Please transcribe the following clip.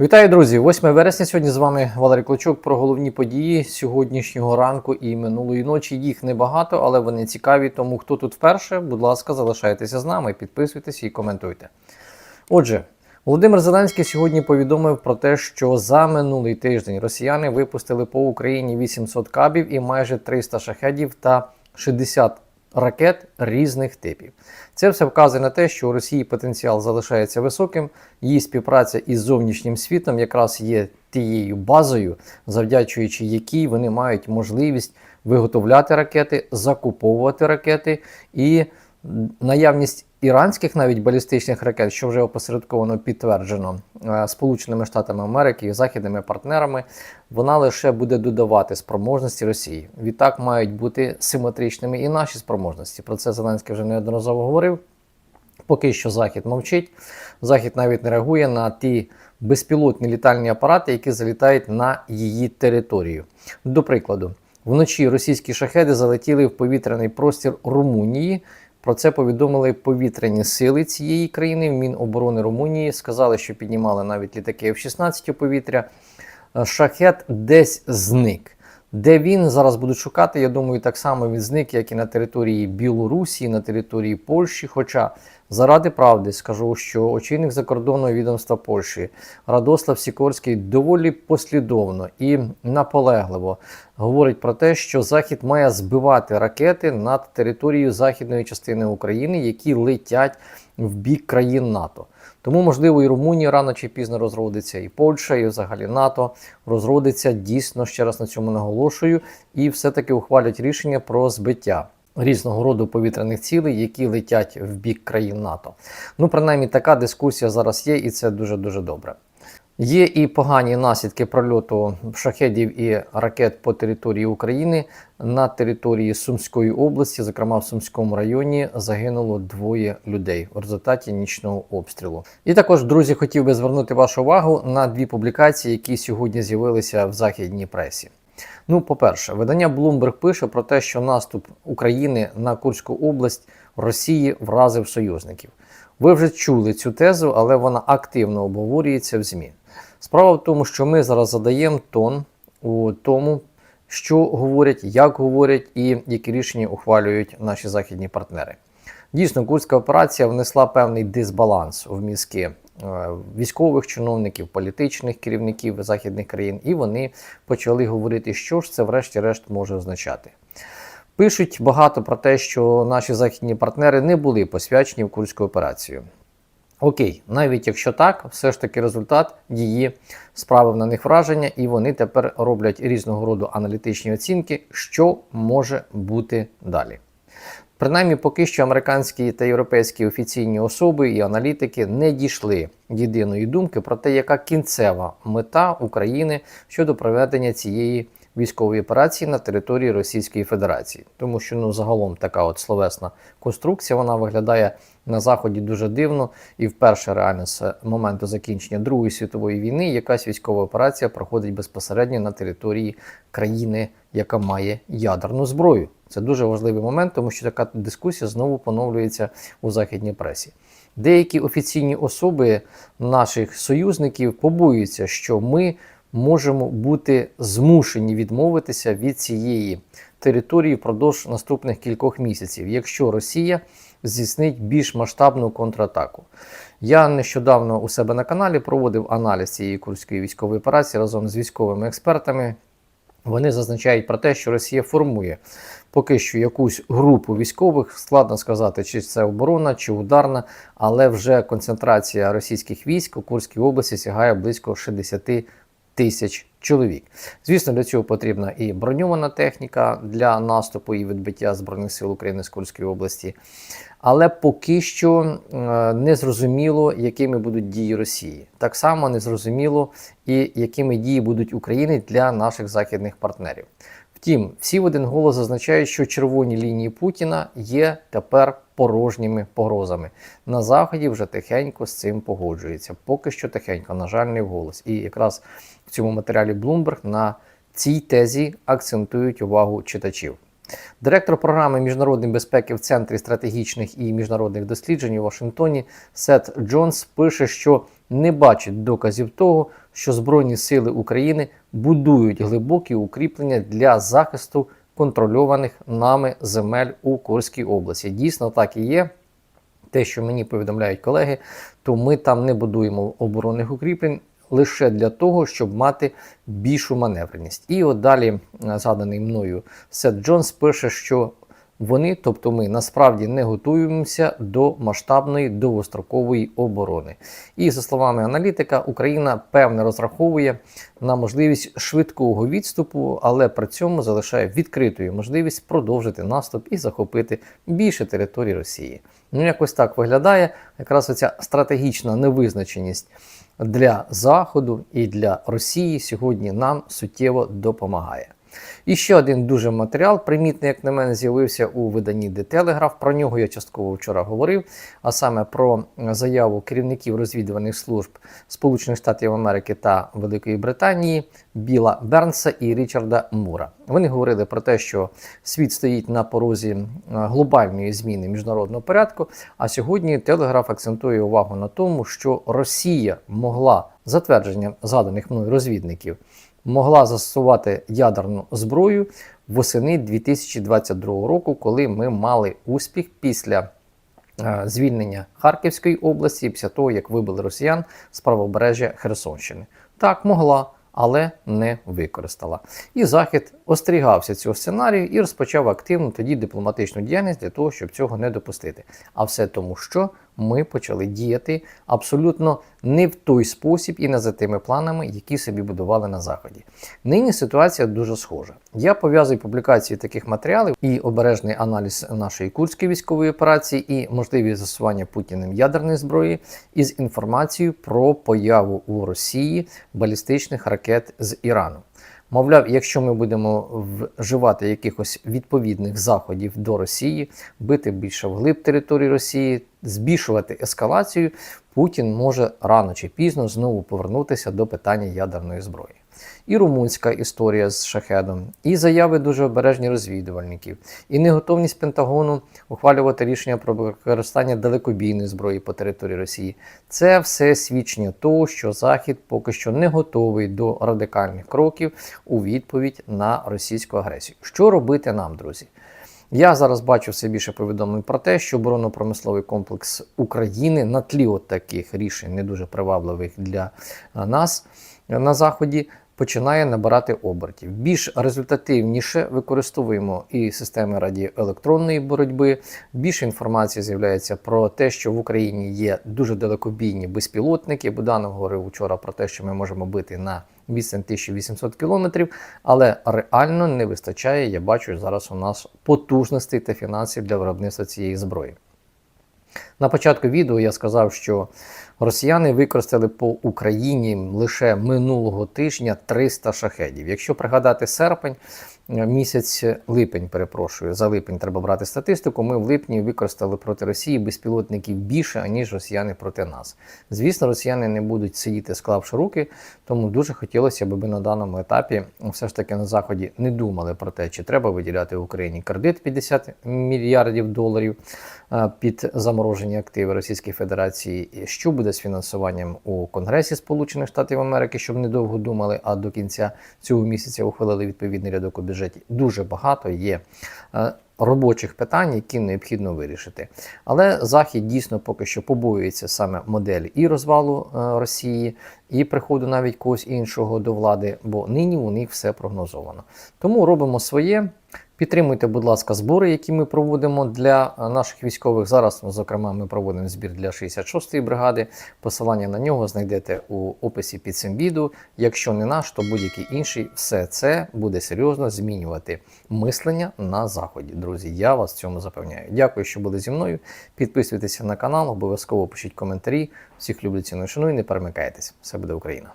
Вітаю, друзі! 8 вересня. Сьогодні з вами Валерій Клочок про головні події сьогоднішнього ранку і минулої ночі. Їх небагато, але вони цікаві. Тому хто тут вперше, будь ласка, залишайтеся з нами, підписуйтесь і коментуйте. Отже, Володимир Зеленський сьогодні повідомив про те, що за минулий тиждень росіяни випустили по Україні 800 кабів і майже 300 шахедів та 60 ракет різних типів. Це все вказує на те, що у Росії потенціал залишається високим. Її співпраця із зовнішнім світом якраз є тією базою, завдячуючи якій вони мають можливість виготовляти ракети, закуповувати ракети і наявність іранських навіть балістичних ракет, що вже опосередковано підтверджено е, Сполученими Штатами Америки і західними партнерами, вона лише буде додавати спроможності Росії. Відтак мають бути симетричними і наші спроможності. Про це Зеленський вже неодноразово говорив. Поки що Захід мовчить. Захід навіть не реагує на ті безпілотні літальні апарати, які залітають на її територію. До прикладу, вночі російські шахеди залетіли в повітряний простір Румунії. Про це повідомили повітряні сили цієї країни. Міноборони Румунії сказали, що піднімали навіть літаки F-16 у повітря. Е, Шахет десь зник. Де він зараз будуть шукати, я думаю, так само він зник, як і на території Білорусі, на території Польщі. Хоча заради правди скажу, що очільник закордонного відомства Польщі Радослав Сікорський доволі послідовно і наполегливо говорить про те, що Захід має збивати ракети над територією західної частини України, які летять в бік країн НАТО. Тому, можливо, і Румунія рано чи пізно розродиться, і Польща, і взагалі НАТО розродиться дійсно ще раз на цьому наголошую, і все-таки ухвалять рішення про збиття. Різного роду повітряних цілей, які летять в бік країн НАТО. Ну, принаймні, така дискусія зараз є, і це дуже дуже добре. Є і погані наслідки прольоту шахедів і ракет по території України на території Сумської області, зокрема в Сумському районі, загинуло двоє людей в результаті нічного обстрілу. І також, друзі, хотів би звернути вашу увагу на дві публікації, які сьогодні з'явилися в західній пресі. Ну, по-перше, видання Bloomberg пише про те, що наступ України на Курську область Росії вразив союзників. Ви вже чули цю тезу, але вона активно обговорюється в ЗМІ. Справа в тому, що ми зараз задаємо тон у тому, що говорять, як говорять і які рішення ухвалюють наші західні партнери. Дійсно, курська операція внесла певний дисбаланс в мізки військових чиновників, політичних керівників західних країн, і вони почали говорити, що ж це, врешті-решт, може означати. Пишуть багато про те, що наші західні партнери не були посвячені в курську операцію. Окей, навіть якщо так, все ж таки результат її справив на них враження, і вони тепер роблять різного роду аналітичні оцінки, що може бути далі. Принаймні, поки що американські та європейські офіційні особи і аналітики не дійшли єдиної думки про те, яка кінцева мета України щодо проведення цієї військової операції на території Російської Федерації, тому що ну загалом така от словесна конструкція вона виглядає на заході дуже дивно, і вперше реально з моменту закінчення Другої світової війни якась військова операція проходить безпосередньо на території країни, яка має ядерну зброю. Це дуже важливий момент, тому що така дискусія знову поновлюється у західній пресі. Деякі офіційні особи наших союзників побоюються, що ми можемо бути змушені відмовитися від цієї території впродовж наступних кількох місяців, якщо Росія здійснить більш масштабну контратаку. Я нещодавно у себе на каналі проводив аналіз цієї курської військової операції разом з військовими експертами. Вони зазначають про те, що Росія формує поки що якусь групу військових. Складно сказати, чи це оборона, чи ударна, але вже концентрація російських військ у Курській області сягає близько 60 тисяч чоловік. Звісно, для цього потрібна і броньована техніка для наступу і відбиття Збройних сил України з Курської області. Але поки що е, не зрозуміло, якими будуть дії Росії. Так само не зрозуміло і якими дії будуть України для наших західних партнерів. Втім, всі в один голос зазначають, що червоні лінії Путіна є тепер порожніми погрозами. На заході вже тихенько з цим погоджується. Поки що тихенько, на жаль, не вголос. І якраз в цьому матеріалі Bloomberg на цій тезі акцентують увагу читачів. Директор програми міжнародної безпеки в Центрі стратегічних і міжнародних досліджень у Вашингтоні Сет Джонс пише, що не бачить доказів того, що Збройні сили України будують глибокі укріплення для захисту контрольованих нами земель у Курській області. Дійсно, так і є. Те, що мені повідомляють колеги, то ми там не будуємо оборонних укріплень лише для того, щоб мати більшу маневреність. І от далі е, згаданий мною Сет Джонс пише, що вони, тобто ми, насправді не готуємося до масштабної довгострокової оборони. І за словами аналітика, Україна певне розраховує на можливість швидкого відступу, але при цьому залишає відкритою можливість продовжити наступ і захопити більше територій Росії. Ну, якось так виглядає якраз оця стратегічна невизначеність для Заходу і для Росії сьогодні нам суттєво допомагає. І ще один дуже матеріал, примітний, як на мене, з'явився у виданні The Telegraph. Про нього я частково вчора говорив, а саме про заяву керівників розвідувальних служб Сполучених Штатів Америки та Великої Британії Біла Бернса і Річарда Мура. Вони говорили про те, що світ стоїть на порозі е, глобальної зміни міжнародного порядку. А сьогодні Телеграф акцентує увагу на тому, що Росія могла за твердженням згаданих мною розвідників могла застосувати ядерну зброю восени 2022 року, коли ми мали успіх після е, звільнення Харківської області, після того як вибили росіян з правобережжя Херсонщини. Так могла. Але не використала. І Захід остерігався цього сценарію і розпочав активну тоді дипломатичну діяльність для того, щоб цього не допустити. А все тому, що ми почали діяти абсолютно не в той спосіб і не за тими планами, які собі будували на заході. Нині ситуація дуже схожа. Я пов'язую публікацію таких матеріалів і обережний аналіз нашої курської військової операції, і можливість застосування Путіним ядерної зброї із інформацією про появу у Росії балістичних ракет з Ірану. Мовляв, якщо ми будемо вживати якихось відповідних заходів до Росії, бити більше вглиб території Росії, збільшувати ескалацію, Путін може рано чи пізно знову повернутися до питання ядерної зброї і румунська історія з шахедом, і заяви дуже обережні розвідувальників, і неготовність Пентагону ухвалювати рішення про використання далекобійної зброї по території Росії. Це все свідчення того, що Захід поки що не готовий до радикальних кроків у відповідь на російську агресію. Що робити нам, друзі? Я зараз бачу все більше повідомлень про те, що оборонно-промисловий комплекс України на тлі от таких рішень, не дуже привабливих для нас на заході, починає набирати обертів. Більш результативніше використовуємо і системи радіоелектронної боротьби. Більше інформації з'являється про те, що в Україні є дуже далекобійні безпілотники. Буданов говорив вчора про те, що ми можемо бити на відстань 1800 кілометрів, але реально не вистачає. Я бачу зараз у нас потужностей та фінансів для виробництва цієї зброї. На початку відео я сказав, що росіяни використали по Україні лише минулого тижня 300 шахедів. Якщо пригадати серпень, Е, місяць липень, перепрошую, за липень треба брати статистику. Ми в липні використали проти Росії безпілотників більше, аніж росіяни проти нас. Звісно, росіяни не будуть сидіти, склавши руки, тому дуже хотілося б на даному етапі все ж таки на заході не думали про те, чи треба виділяти Україні кредит 50 мільярдів доларів е, під заморожені активи Російської Федерації. Що буде з фінансуванням у Конгресі Сполучених Штатів Америки, щоб недовго думали, а до кінця цього місяця ухвалили відповідний рядок у бюджеті бюджеті дуже багато є е, робочих питань, які необхідно вирішити. Але Захід дійсно поки що побоюється саме моделі і розвалу е, Росії, і приходу навіть когось іншого до влади, бо нині у них все прогнозовано. Тому робимо своє. Підтримуйте, будь ласка, збори, які ми проводимо для е, наших військових. Зараз, зокрема, ми проводимо збір для 66-ї бригади. Посилання на нього знайдете у описі під цим відео. Якщо не наш, то будь-який інший, все це буде серйозно змінювати мислення на заході. Друзі, я вас в цьому запевняю. Дякую, що були зі мною. Підписуйтеся на канал, обов'язково пишіть коментарі. Всіх люблю ціну шаную, не перемикайтесь. Все буде Україна.